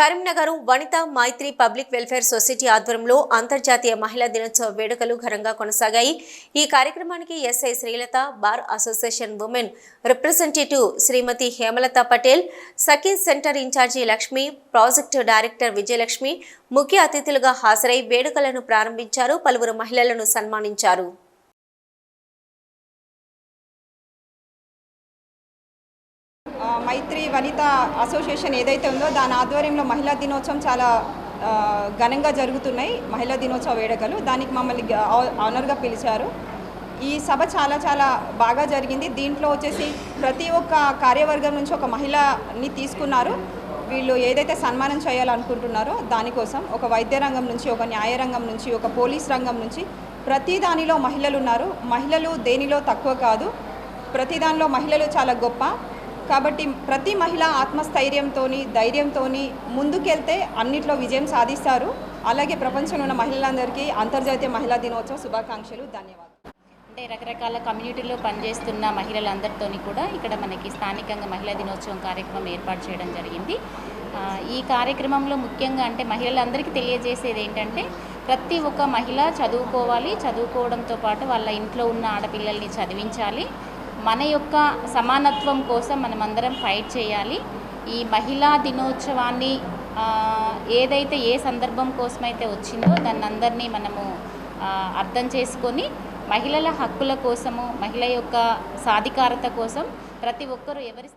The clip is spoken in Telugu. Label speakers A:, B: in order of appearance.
A: Karimnagar Vanitha Maitri public welfare society ఆధ్వర్యంలో అంతర్జాతీయ మహిళా దినోత్సవ వేడుకలు ఘనంగా కొనసాగాయి. ఈ కార్యక్రమానికి SI Srilatha bar association women representative Srimathi Hemalatha Patel Sakhi center incharge Lakshmi project director Vijayalakshmi ముఖ్య అతిథులుగా హాజరై వేడుకలను ప్రారంభించారు. పలువురు మహిళలను సన్మానించారు.
B: మైత్రి వనిత అసోసియేషన్ ఏదైతే ఉందో దాని ఆధ్వర్యంలో మహిళా దినోత్సవం చాలా ఘనంగా జరుగుతున్నాయి. మహిళా దినోత్సవ వేడుకలు. దానికి మమ్మల్ని ఆనర్గా పిలిచారు. ఈ సభ చాలా చాలా బాగా జరిగింది. దీంట్లో వచ్చేసి ప్రతి ఒక్క కార్యవర్గం నుంచి ఒక మహిళని తీసుకున్నారు. వీళ్ళు ఏదైతే సన్మానం చేయాలనుకుంటున్నారో దానికోసం ఒక వైద్య రంగం నుంచి ఒక న్యాయ రంగం నుంచి ఒక పోలీస్ రంగం నుంచి ప్రతి దానిలో మహిళలు ఉన్నారు. మహిళలు దేనిలో తక్కువ కాదు. ప్రతి దానిలో మహిళలు చాలా గొప్ప. కాబట్టి ప్రతి మహిళ ఆత్మస్థైర్యంతో ధైర్యంతో ముందుకెళ్తే అన్నిట్లో విజయం సాధిస్తారు. అలాగే ప్రపంచంలో ఉన్న మహిళలందరికీ అంతర్జాతీయ మహిళా దినోత్సవ శుభాకాంక్షలు. ధన్యవాదాలు.
C: అంటే రకరకాల కమ్యూనిటీలో పనిచేస్తున్న మహిళలందరితోని కూడా ఇక్కడ మనకి స్థానికంగా మహిళా దినోత్సవం కార్యక్రమం ఏర్పాటు చేయడం జరిగింది. ఈ కార్యక్రమంలో ముఖ్యంగా అంటే మహిళలందరికీ తెలియజేసేది ఏంటంటే ప్రతి ఒక్క మహిళ చదువుకోవాలి. చదువుకోవడంతో పాటు వాళ్ళ ఇంట్లో ఉన్న ఆడపిల్లల్ని చదివించాలి. మన యొక్క సమానత్వం కోసం మనమందరం ఫైట్ చేయాలి. ఈ మహిళా దినోత్సవాన్ని ఏదైతే ఏ సందర్భం కోసమైతే వచ్చిందో దాన్ని అందరినీ మనము అర్థం చేసుకొని మహిళల హక్కుల కోసము మహిళ యొక్క సాధికారత కోసం ప్రతి ఒక్కరూ ఎవరి